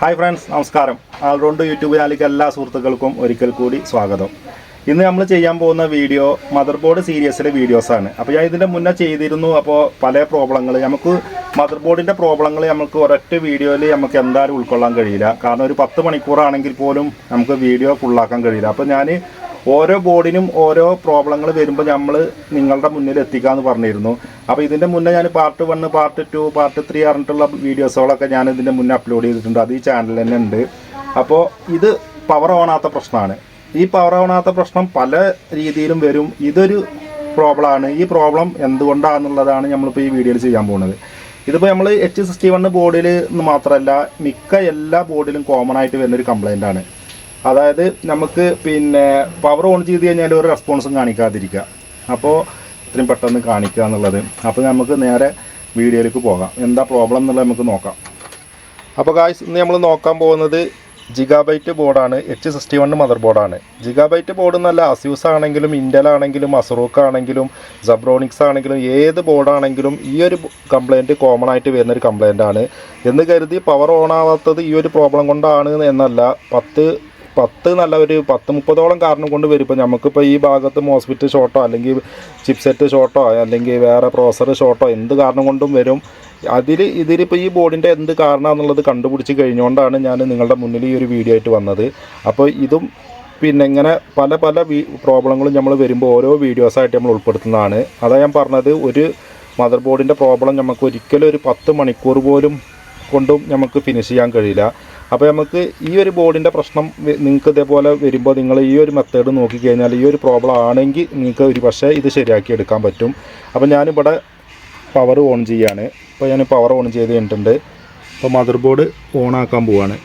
Hi friends നമസ്കാരം. All round YouTube ചാനലിലേക്ക് എല്ലാ സുഹൃത്തുക്കൾക്കും ഒരിക്കൽ കൂടി സ്വാഗതം. ഇന്ന് നമ്മൾ ചെയ്യാൻ പോകുന്ന വീഡിയോ മദർ ബോർഡ് സീരീസിലെ വീഡിയോസാണ്. അപ്പോൾ ഞാൻ ഇതിന്റെ മുന്നേ ചെയ്തിരുന്നു അപ്പോൾ പല പ്രോബ്ലങ്ങൾ നമുക്ക് മദർ ബോർഡിന്റെ പ്രോബ്ലങ്ങൾ നമുക്ക് ഒരൊറ്റ വീഡിയോയിൽ നമുക്ക് എന്തായാലും ഉൾക്കൊള്ളാൻ കഴിയില്ല. കാരണം ഒരു പത്ത് മണിക്കൂറാണെങ്കിൽ പോലും നമുക്ക് വീഡിയോ ഫുള്ളാക്കാൻ കഴിയില്ല. അപ്പോൾ ഞാൻ ഓരോ ബോർഡിനും ഓരോ പ്രോബ്ലങ്ങൾ വരുമ്പോൾ നമ്മൾ നിങ്ങളുടെ മുന്നിൽ എത്തിക്കാമെന്ന് പറഞ്ഞിരുന്നു. അപ്പോൾ ഇതിന്റെ മുന്നേ ഞാൻ part one part two part three പറഞ്ഞിട്ടുള്ള വീഡിയോസുകളൊക്കെ ഞാൻ ഇതിന്റെ മുന്നേ അപ്ലോഡ് ചെയ്തിട്ടുണ്ട്. അത് ഈ ചാനലിൽ തന്നെ ഉണ്ട്. അപ്പോൾ ഇത് പവർ ഓണാത്ത പ്രശ്നമാണ്. ഈ പവർ ഓണാത്ത പ്രശ്നം പല രീതിയിലും വരും. ഇതൊരു പ്രോബ്ലമാണ് ഈ പ്രോബ്ലം എന്തുകൊണ്ടാണെന്നുള്ളതാണ് നമ്മളിപ്പോൾ ഈ വീഡിയോയിൽ ചെയ്യാൻ പോകുന്നത്. ഇതിപ്പോൾ നമ്മൾ എച്ച് സിക്സ്റ്റി വൺ ബോർഡിൽ മാത്രമല്ല മിക്ക എല്ലാ ബോർഡിലും കോമൺ ആയിട്ട് വരുന്നൊരു കംപ്ലൈന്റ് ആണ്. അതായത് നമുക്ക് പിന്നെ പവർ ഓൺ ചെയ്ത് കഴിഞ്ഞാൽ ഒരു റെസ്പോൺസും കാണിക്കാതിരിക്കുക. അപ്പോൾ ഇത്രയും പെട്ടെന്ന് കാണിക്കുക എന്നുള്ളത്. അപ്പോൾ നമുക്ക് നേരെ വീഡിയോയിലേക്ക് പോകാം. എന്താ പ്രോബ്ലം എന്നുള്ളത് നമുക്ക് നോക്കാം. അപ്പോൾ ഗായ്സ് ഇന്ന് നമ്മൾ നോക്കാൻ പോകുന്നത് ജിഗാബൈറ്റ് ബോർഡാണ് എച്ച് സിക്സ്റ്റി വൺ മദർ ബോർഡാണ് ജിഗാബൈറ്റ് ബോർഡ് നല്ല അസ്യൂസ് ആണെങ്കിലും ഇൻഡൽ ആണെങ്കിലും അസറൂക്ക് ആണെങ്കിലും സബ്രോണിക്സ് ആണെങ്കിലും ഏത് ബോർഡാണെങ്കിലും ഈ ഒരു കംപ്ലയിന്റ് കോമൺ ആയിട്ട് വരുന്ന ഒരു കംപ്ലയിന്റ് ആണ്. എന്ന് കരുതി പവർ ഓൺ ആവാത്തത് ഈ ഒരു പ്രോബ്ലം കൊണ്ടാണ് എന്നല്ല പത്ത് പത്ത് നല്ല ഒരു പത്ത് മുപ്പതോളം കാരണം കൊണ്ട് വരും. ഇപ്പോൾ നമുക്കിപ്പോൾ ഈ ഭാഗത്ത് മോസ്ഫിറ്റ് ഷോർട്ടോ അല്ലെങ്കിൽ ചിപ്സെറ്റ് ഷോട്ടോ അല്ലെങ്കിൽ വേറെ പ്രോസർ ഷോർട്ടോ എന്ത് കാരണം കൊണ്ടും വരും. അതിൽ ഇതിലിപ്പോൾ ഈ ബോർഡിന്റെ എന്ത് കാരണമെന്നുള്ളത് കണ്ടുപിടിച്ച് കഴിഞ്ഞുകൊണ്ടാണ് ഞാൻ നിങ്ങളുടെ മുന്നിൽ ഈ ഒരു വീഡിയോ ആയിട്ട് വന്നത്. അപ്പോൾ ഇതും പിന്നെ ഇങ്ങനെ പല പല പ്രോബ്ലങ്ങളും നമ്മൾ വരുമ്പോൾ ഓരോ വീഡിയോസായിട്ട് നമ്മൾ ഉൾപ്പെടുത്തുന്നതാണ്. അതാ ഞാൻ പറഞ്ഞത് ഒരു മദർ ബോർഡിന്റെ പ്രോബ്ലം നമുക്ക് ഒരിക്കലും ഒരു പത്ത് മണിക്കൂർ പോലും കൊണ്ടും നമുക്ക് ഫിനിഷ് ചെയ്യാൻ കഴിയില്ല. അപ്പോൾ നമുക്ക് ഈ ഒരു ബോർഡിന്റെ പ്രശ്നം നിങ്ങൾക്ക് ഇതേപോലെ വരുമ്പോൾ നിങ്ങൾ ഈ ഒരു മെത്തേഡ് നോക്കിക്കഴിഞ്ഞാൽ ഈ ഒരു പ്രോബ്ലം ആണെങ്കിൽ നിങ്ങൾക്ക് ഒരു പക്ഷേ ഇത് ശരിയാക്കി എടുക്കാൻ പറ്റും. അപ്പോൾ ഞാനിവിടെ പവർ ഓൺ ചെയ്യാണ്. അപ്പോൾ ഞാൻ പവർ ഓൺ ചെയ്ത് കഴിഞ്ഞിട്ടുണ്ട്. അപ്പോൾ മദർ ബോർഡ് ഓണാക്കാൻ പോവാണ്.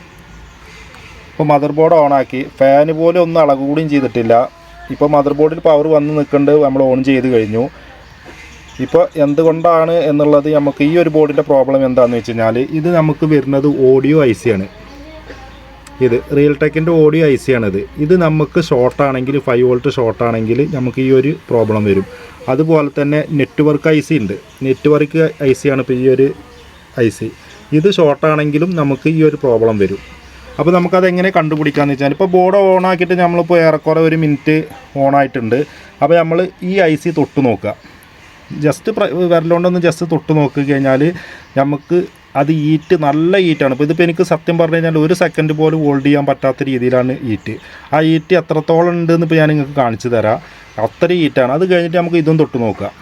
ഇപ്പോൾ മദർ ബോർഡ് ഓണാക്കി ഫാന് പോലും ഒന്നും അളകുകൂടിയും ചെയ്തിട്ടില്ല. ഇപ്പോൾ മദർ ബോർഡിൽ പവർ വന്ന് നിൽക്കുന്നുണ്ട് നമ്മൾ ഓൺ ചെയ്ത് കഴിഞ്ഞു. ഇപ്പോൾ എന്തുകൊണ്ടാണ് എന്നുള്ളത് നമുക്ക് ഈ ഒരു ബോർഡിന്റെ പ്രോബ്ലം എന്താണെന്ന് വെച്ച് കഴിഞ്ഞാൽ ഇത് നമുക്ക് വരുന്നത് ഓഡിയോ ഐ ആണ്. ഇത് റിയൽ ടെക്കിന്റെ ഓഡിയോ ഐ സി ആണിത്. ഇത് നമുക്ക് ഷോർട്ട് ഷോർട്ടാണെങ്കിൽ ഫൈവ് വോൾട്ട് ഷോർട്ട് ഷോർട്ടാണെങ്കിൽ നമുക്ക് ഈ ഒരു പ്രോബ്ലം വരും. അതുപോലെ തന്നെ നെറ്റ്വർക്ക് ഐ സി ഉണ്ട്. നെറ്റ്വർക്ക് ഐ സി ആണ് ഇപ്പോൾ ഈ ഒരു ഐ സി ഇത് ഷോർട്ടാണെങ്കിലും നമുക്ക് ഈ ഒരു പ്രോബ്ലം വരും. അപ്പോൾ നമുക്കത് എങ്ങനെ കണ്ടുപിടിക്കാന്ന് വെച്ചാൽ ഇപ്പോൾ ബോർഡ് ഓൺ ആക്കിയിട്ട് നമ്മളിപ്പോൾ ഏറെക്കുറെ ഒരു മിനിറ്റ് ഓൺ ആയിട്ടുണ്ട്. അപ്പോൾ നമ്മൾ ഈ ഐ സി തൊട്ട് നോക്കുക. ജസ്റ്റ് വിരലുകൊണ്ടൊന്ന് ജസ്റ്റ് തൊട്ട് നോക്കി കഴിഞ്ഞാൽ നമുക്ക് അത് ഈറ്റ് നല്ല ഈറ്റാണ് ഇപ്പോൾ ഇതിപ്പോൾ എനിക്ക് സത്യം പറഞ്ഞു കഴിഞ്ഞാൽ ഒരു സെക്കൻഡ് പോലും ഹോൾഡ് ചെയ്യാൻ പറ്റാത്ത രീതിയിലാണ് ഈറ്റ് ആ ഈറ്റ് എത്രത്തോളം ഉണ്ടെന്ന് ഇപ്പോൾ ഞാൻ നിങ്ങൾക്ക് കാണിച്ചു തരാം. അത്ര ഈറ്റാണ് അത് കഴിഞ്ഞിട്ട് നമുക്ക് ഇതും തൊട്ട് നോക്കാം.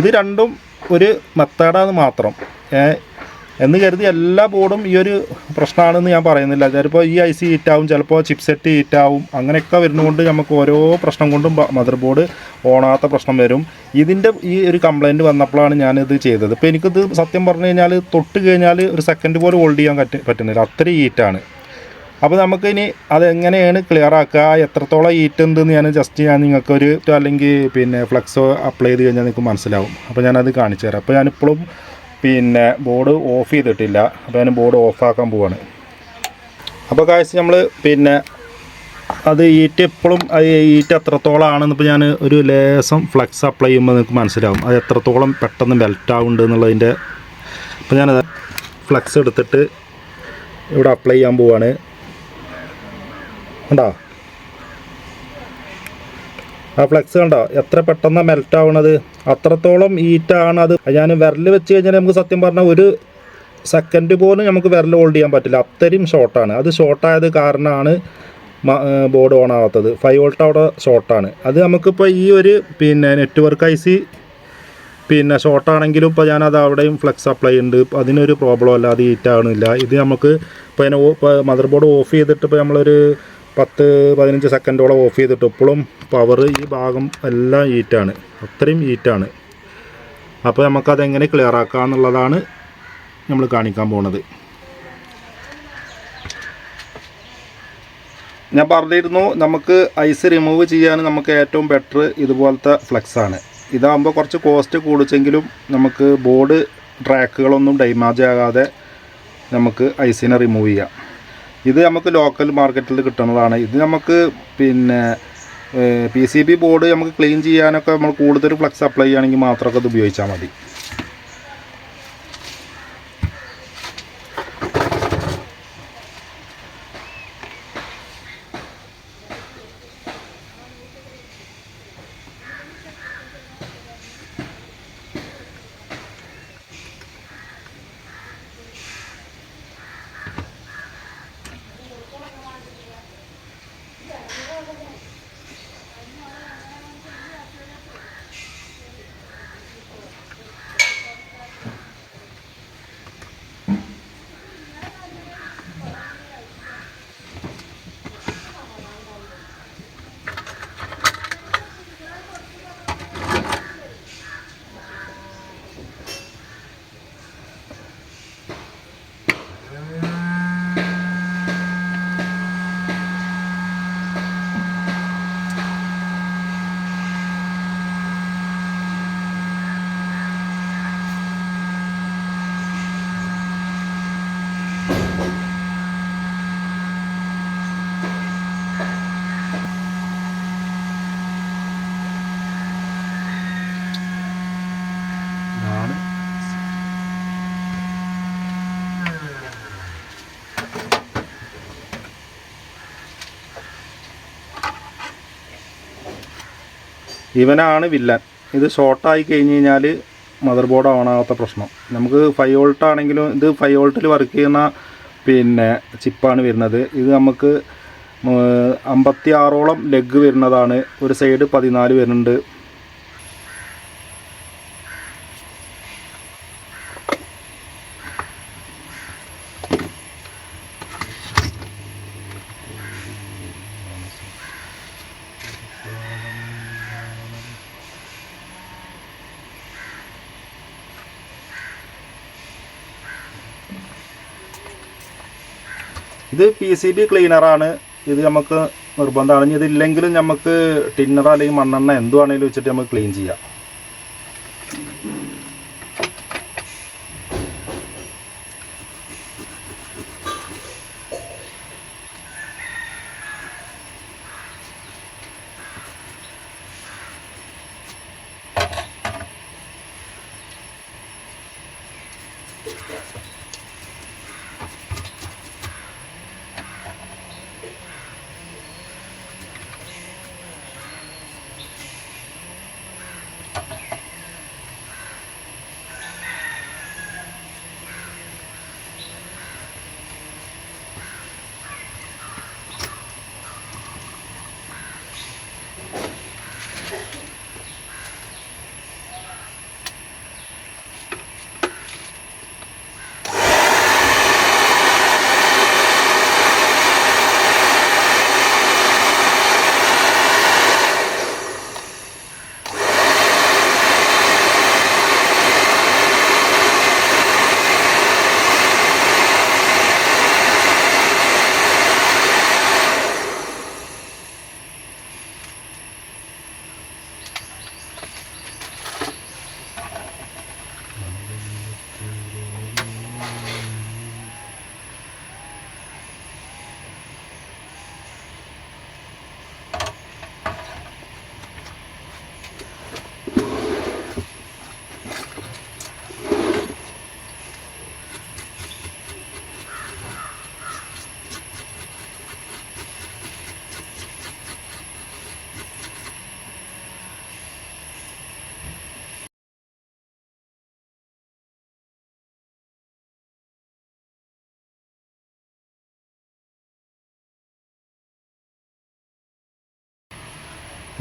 ഇത് രണ്ടും ഒരു മെത്തേഡാണ് മാത്രം. എന്ന് കരുതി എല്ലാ ബോർഡും ഈ ഒരു പ്രശ്നമാണെന്ന് ഞാൻ പറയുന്നില്ല. ചിലപ്പോൾ ഈ ഐ സി ഹീറ്റാവും ചിലപ്പോൾ ചിപ്സെറ്റ് ഹീറ്റാവും അങ്ങനെയൊക്കെ വരുന്നതുകൊണ്ട് നമുക്ക് ഓരോ പ്രശ്നം കൊണ്ടും മദർ ബോർഡ് ഓണാത്ത പ്രശ്നം വരും. ഇതിന്റെ ഈ ഒരു കംപ്ലയിന്റ് വന്നപ്പോഴാണ് ഞാനിത് ചെയ്തത്. ഇപ്പോൾ എനിക്കിത് സത്യം പറഞ്ഞു കഴിഞ്ഞാൽ തൊട്ട് കഴിഞ്ഞാൽ ഒരു സെക്കൻഡ് പോലും ഹോൾഡ് ചെയ്യാൻ പറ്റ പറ്റുന്നില്ല. അത്ര ഹീറ്റാണ് അപ്പോൾ നമുക്ക് ഇനി അതെങ്ങനെയാണ് ക്ലിയർ ആക്കുക? എത്രത്തോളം ഹീറ്റ് ഉണ്ടെന്ന് ഞാൻ ജസ്റ്റ് ഞാൻ നിങ്ങൾക്ക് ഒരു അല്ലെങ്കിൽ പിന്നെ ഫ്ലക്സോ അപ്ലൈ ചെയ്ത് കഴിഞ്ഞാൽ നിങ്ങൾക്ക് മനസ്സിലാവും. അപ്പോൾ ഞാനത് കാണിച്ചു തരാം. അപ്പോൾ ഞാനിപ്പോഴും പിന്നെ ബോർഡ് ഓഫ് ചെയ്തിട്ടില്ല. അപ്പോൾ ഞാൻ ബോർഡ് ഓഫാക്കാൻ പോവാണ്. അപ്പോൾ കാഴ്ച നമ്മൾ പിന്നെ അത് ഈറ്റ് എപ്പോഴും ഈറ്റ് എത്രത്തോളം ആണെന്ന് ഇപ്പോൾ ഞാൻ ഒരു ലേസം ഫ്ലക്സ് അപ്ലൈ ചെയ്യുമ്പോൾ നിങ്ങൾക്ക് മനസ്സിലാവും. അത് എത്രത്തോളം പെട്ടെന്ന് മെൽറ്റ് ആവുന്നുണ്ട് എന്നുള്ളതിന്റെ അപ്പോൾ ഞാനത് ഫ്ലെക്സ് എടുത്തിട്ട് ഇവിടെ അപ്ലൈ ചെയ്യാൻ പോവാണ്. കണ്ടോ? ആ ഫ്ലെക്സ് കണ്ടോ? എത്ര പെട്ടെന്ന് മെൽറ്റ് ആവണത്? അത്രത്തോളം ഹീറ്റാണ് അത് ഞാൻ വിരൽ വെച്ച് കഴിഞ്ഞാൽ നമുക്ക് സത്യം പറഞ്ഞാൽ ഒരു സെക്കൻഡ് പോലും നമുക്ക് വിരൽ ഹോൾഡ് ചെയ്യാൻ പറ്റില്ല. അത്രയും ഷോർട്ടാണ് അത് ഷോർട്ടായത് കാരണമാണ് ബോർഡ് ഓൺ ആവാത്തത്. ഫൈവ് വോൾട്ട് അവിടെ ഷോർട്ടാണ് അത് നമുക്കിപ്പോൾ ഈ ഒരു പിന്നെ നെറ്റ്വർക്ക് ഐ സി പിന്നെ ഷോർട്ടാണെങ്കിലും ഇപ്പോൾ ഞാനത് അവിടെയും ഫ്ലെക്സ് അപ്ലൈ ഉണ്ട്. അതിനൊരു പ്രോബ്ലം അല്ല അത് ഹീറ്റ് ആവണില്ല. ഇത് നമുക്ക് ഇപ്പോൾ അതിനെ മദർ ബോർഡ് ഓഫ് ചെയ്തിട്ട് ഇപ്പോൾ നമ്മളൊരു പത്ത് പതിനഞ്ച് സെക്കൻഡോളം ഓഫ് ചെയ്തിട്ട് ഇപ്പോഴും പവർ ഈ ഭാഗം എല്ലാം ഹീറ്റാണ് അത്രയും ഹീറ്റാണ് അപ്പോൾ നമുക്കതെങ്ങനെ ക്ലിയർ ആക്കുക എന്നുള്ളതാണ് നമ്മൾ കാണിക്കാൻ പോണത്. ഞാൻ പറഞ്ഞിരുന്നു നമുക്ക് ഐസ് റിമൂവ് ചെയ്യാൻ നമുക്ക് ഏറ്റവും ബെറ്റർ ഇതുപോലത്തെ ഫ്ലെക്സാണ് ഇതാകുമ്പോൾ കുറച്ച് കോസ്റ്റ് കൂടിച്ചെങ്കിലും നമുക്ക് ബോർഡ് ട്രാക്കുകളൊന്നും ഡൈമാജ് ആകാതെ നമുക്ക് ഐസിനെ റിമൂവ് ചെയ്യാം. ഇത് നമുക്ക് ലോക്കൽ മാർക്കറ്റിൽ കിട്ടുന്നതാണ്. ഇത് നമുക്ക് പിന്നെ പി സി ബി ബോർഡ് നമുക്ക് ക്ലീൻ ചെയ്യാനൊക്കെ നമ്മൾ കൂടുതൽ ഫ്ലക്സ് അപ്ലൈ ചെയ്യുകയാണെങ്കിൽ മാത്രമൊക്കെ ഇത് ഉപയോഗിച്ചാൽ മതി. ഇവനാണ് വില്ലൻ. ഇത് ഷോർട്ടായി കഴിഞ്ഞ് കഴിഞ്ഞാൽ മദർ ബോർഡ് ഓണാകാത്ത പ്രശ്നം. നമുക്ക് ഫൈവ് വോൾട്ട് ആണെങ്കിലും ഇത് ഫൈവ് വോൾട്ടിൽ വർക്ക് ചെയ്യുന്ന പിന്നെ ചിപ്പാണ് വരുന്നത്. ഇത് നമുക്ക് അമ്പത്തി ആറോളം ലെഗ് വരുന്നതാണ്. ഒരു സൈഡ് പതിനാല് വരുന്നുണ്ട്. ഇത് പി സി ബി ക്ലീനറാണ് ഇത് നമുക്ക് നിർബന്ധമാണ്. ഇനി ഇതില്ലെങ്കിലും നമുക്ക് ടിന്നർ അല്ലെങ്കിൽ മണ്ണെണ്ണ എന്തുവാണെങ്കിലും വെച്ചിട്ട് നമുക്ക് ക്ലീൻ ചെയ്യാം.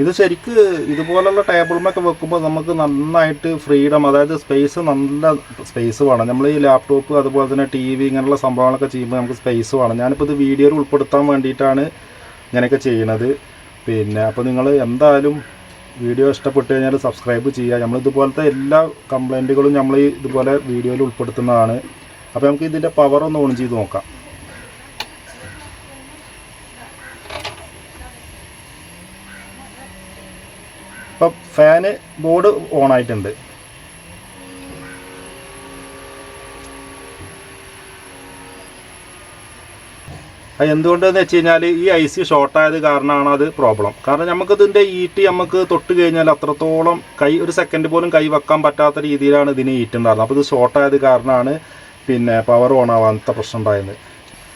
ഇത് ശരിക്ക് ഇതുപോലുള്ള ടേബിളുമൊക്കെ വെക്കുമ്പോൾ നമുക്ക് നന്നായിട്ട് ഫ്രീഡം അതായത് സ്പേസ് നല്ല സ്പേസ് വേണം. നമ്മൾ ഈ ലാപ്ടോപ്പ് അതുപോലെ തന്നെ ടി വി ഇങ്ങനെയുള്ള സംഭവങ്ങളൊക്കെ ചെയ്യുമ്പോൾ നമുക്ക് സ്പേസ് വേണം. ഞാനിപ്പോൾ ഇത് വീഡിയോയിൽ ഉൾപ്പെടുത്താൻ വേണ്ടിയിട്ടാണ് ഇങ്ങനെയൊക്കെ ചെയ്യണത് പിന്നെ അപ്പോൾ നിങ്ങൾ എന്തായാലും വീഡിയോ ഇഷ്ടപ്പെട്ട് കഴിഞ്ഞാൽ സബ്സ്ക്രൈബ് ചെയ്യുക. നമ്മൾ ഇതുപോലത്തെ എല്ലാ കംപ്ലൈന്റുകളും നമ്മൾ ഇതുപോലെ വീഡിയോയിൽ ഉൾപ്പെടുത്തുന്നതാണ്. അപ്പോൾ നമുക്ക് ഇതിന്റെ പവർ ഒന്ന് ഓൺ ചെയ്ത് നോക്കാം. ഇപ്പം ഫാന് ബോർഡ് ഓൺ ആയിട്ടുണ്ട്. അത് എന്തുകൊണ്ടെന്ന് വെച്ച് കഴിഞ്ഞാൽ ഈ ഐ സി ഷോർട്ടായത് കാരണമാണ് അത് പ്രോബ്ലം കാരണം നമുക്കിതിന്റെ ഈറ്റ് നമുക്ക് തൊട്ട് കഴിഞ്ഞാൽ അത്രത്തോളം കൈ ഒരു സെക്കൻഡ് പോലും കൈ വെക്കാൻ പറ്റാത്ത രീതിയിലാണ് ഇതിന് ഈറ്റ് ഉണ്ടായിരുന്നത്. അപ്പോൾ ഇത് ഷോർട്ടായത് കാരണമാണ് പിന്നെ പവർ ഓൺ ആവാത്ത പ്രശ്നം ഉണ്ടായത്.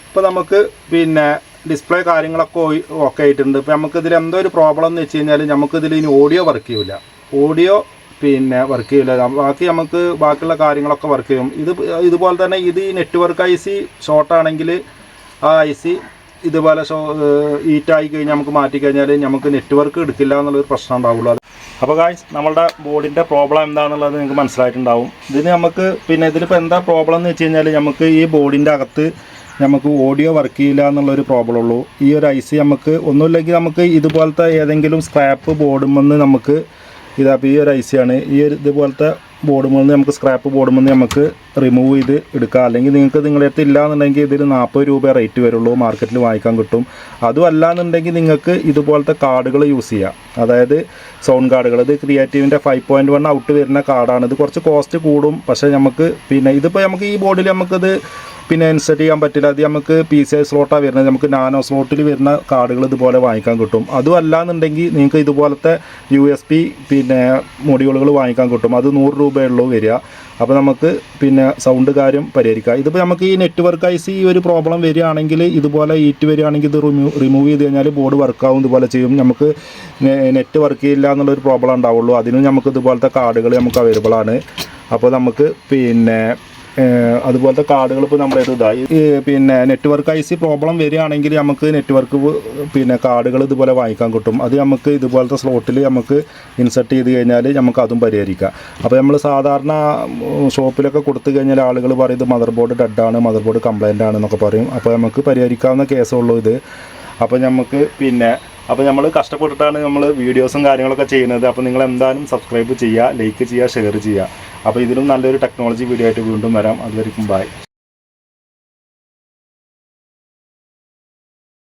ഇപ്പോൾ നമുക്ക് പിന്നെ ഡിസ്പ്ലേ കാര്യങ്ങളൊക്കെ ഓക്കെ ആയിട്ടുണ്ട്. ഇപ്പോൾ നമുക്കിതിൽ എന്തോ ഒരു പ്രോബ്ലം എന്ന് വെച്ച് കഴിഞ്ഞാൽ നമുക്കിതിൽ ഇനി ഓഡിയോ വർക്ക് ചെയ്യില്ല ഓഡിയോ പിന്നെ വർക്ക് ചെയ്യില്ല ബാക്കി നമുക്ക് ബാക്കിയുള്ള കാര്യങ്ങളൊക്കെ വർക്ക് ചെയ്യും. ഇത് ഇതുപോലെ തന്നെ ഇത് നെറ്റ്വർക്ക് ഐ സി ഷോർട്ടാണെങ്കിൽ ആ ഐ സി ഇതുപോലെ ഷോ ഈറ്റായി കഴിഞ്ഞാൽ നമുക്ക് മാറ്റി കഴിഞ്ഞാൽ നമുക്ക് നെറ്റ്വർക്ക് എടുക്കില്ല എന്നുള്ളൊരു പ്രശ്നം ഉണ്ടാവുള്ളൂ. അപ്പോൾ ഗായ്സ് നമ്മളുടെ ബോർഡിന്റെ പ്രോബ്ലം എന്താണെന്നുള്ളത് നിങ്ങൾക്ക് മനസ്സിലായിട്ടുണ്ടാവും. ഇതിന് നമുക്ക് പിന്നെ ഇതിലിപ്പോൾ എന്താ പ്രോബ്ലം എന്ന് വെച്ച് കഴിഞ്ഞാൽ നമുക്ക് ഈ ബോർഡിന്റെ അകത്ത് നമുക്ക് ഓഡിയോ വർക്ക് ചെയ്യില്ല എന്നുള്ളൊരു പ്രോബ്ലം ഉള്ളൂ. ഈ ഒരു ഐ സി നമുക്ക് ഒന്നുമില്ലെങ്കിൽ നമുക്ക് ഇതുപോലത്തെ ഏതെങ്കിലും സ്ക്രാപ്പ് ബോർഡുമെന്ന് നമുക്ക് ഇതാ ഈ ഒരു ഐ സി ആണ്. ഈ ഒരു ഇതുപോലത്തെ ബോർഡുമെന്ന് നമുക്ക് സ്ക്രാപ്പ് ബോർഡുമെന്ന് നമുക്ക് റിമൂവ് ചെയ്ത് എടുക്കാം. അല്ലെങ്കിൽ നിങ്ങൾക്ക് നിങ്ങളുടെ അടുത്ത് ഇല്ലാന്നുണ്ടെങ്കിൽ ഇതിൽ നാൽപ്പത് രൂപ റേറ്റ് വരുള്ളൂ മാർക്കറ്റിൽ വാങ്ങിക്കാൻ കിട്ടും. അതും അല്ലാന്നുണ്ടെങ്കിൽ നിങ്ങൾക്ക് ഇതുപോലത്തെ കാർഡുകൾ യൂസ് ചെയ്യാം. അതായത് സൗണ്ട് കാർഡുകൾ ഇത് ക്രിയേറ്റീവിന്റെ ഫൈവ് പോയിന്റ് വൺ ഔട്ട് വരുന്ന കാർഡാണ് ഇത് കുറച്ച് കോസ്റ്റ് കൂടും. പക്ഷേ നമുക്ക് പിന്നെ ഇതിപ്പോൾ നമുക്ക് ഈ ബോർഡിൽ നമുക്കിത് പിന്നെ ഇൻസെർട്ട് ചെയ്യാൻ പറ്റില്ല. അത് നമുക്ക് പി സി ഐ സ്ലോട്ടാണ് വരുന്നത്. നമുക്ക് നാനോ സ്ലോട്ടിൽ വരുന്ന കാർഡുകൾ ഇതുപോലെ വാങ്ങിക്കാൻ കിട്ടും. അതും അല്ലാന്നുണ്ടെങ്കിൽ നിങ്ങൾക്ക് ഇതുപോലത്തെ യു എസ് പി പിന്നെ മൊഡ്യൂളുകൾ വാങ്ങിക്കാൻ കിട്ടും. അത് നൂറ് രൂപയുള്ളൂ വരിക. അപ്പോൾ നമുക്ക് പിന്നെ സൗണ്ട് കാര്യം പരിഹരിക്കാം. ഇതിപ്പോൾ നമുക്ക് ഈ നെറ്റ്വർക്ക് ഐ സി ഒരു പ്രോബ്ലം വരികയാണെങ്കിൽ ഇതുപോലെ ഈറ്റ് വരികയാണെങ്കിൽ ഇത് റിമൂവ് റിമൂവ് ചെയ്ത് കഴിഞ്ഞാൽ ബോർഡ് വർക്കാവും ഇതുപോലെ ചെയ്യും. നമുക്ക് നെറ്റ് വർക്ക് ചെയ്യില്ല എന്നുള്ളൊരു പ്രോബ്ലം ഉണ്ടാവുള്ളൂ. അതിനും നമുക്ക് ഇതുപോലത്തെ കാർഡുകൾ നമുക്ക് അവൈലബിൾ ആണ്. അപ്പോൾ നമുക്ക് പിന്നെ അതുപോലത്തെ കാർഡുകൾ ഇപ്പോൾ നമ്മുടെ ഇതായി. പിന്നെ നെറ്റ്വർക്ക് ഐ സി പ്രോബ്ലം വരികയാണെങ്കിൽ നമുക്ക് നെറ്റ്വർക്ക് പിന്നെ കാർഡുകൾ ഇതുപോലെ വാങ്ങിക്കാൻ കിട്ടും. അത് നമുക്ക് ഇതുപോലത്തെ സ്ലോട്ടിൽ നമുക്ക് ഇൻസെർട്ട് ചെയ്ത് കഴിഞ്ഞാൽ നമുക്ക് അതും പരിഹരിക്കാം. അപ്പോൾ നമ്മൾ സാധാരണ ഷോപ്പിലൊക്കെ കൊടുത്തു കഴിഞ്ഞാൽ ആളുകൾ പറയും ഇത് മദർ ബോർഡ് ഡെഡാണ് മദർ ബോർഡ് കംപ്ലൈന്റ് ആണ് എന്നൊക്കെ പറയും. അപ്പോൾ നമുക്ക് പരിഹരിക്കാവുന്ന കേസുള്ളൂ ഇത്. അപ്പോൾ നമുക്ക് പിന്നെ അപ്പോൾ നമ്മൾ കഷ്ടപ്പെട്ടിട്ടാണ് നമ്മൾ വീഡിയോസും കാര്യങ്ങളൊക്കെ ചെയ്യുന്നത്. അപ്പോൾ നിങ്ങൾ എന്തായാലും സബ്സ്ക്രൈബ് ചെയ്യുക ലൈക്ക് ചെയ്യുക ഷെയർ ചെയ്യുക. അപ്പോൾ ഇതിലും നല്ലൊരു ടെക്നോളജി വീഡിയോ ആയിട്ട് വീണ്ടും വരാം. അതുവരെയും ബൈ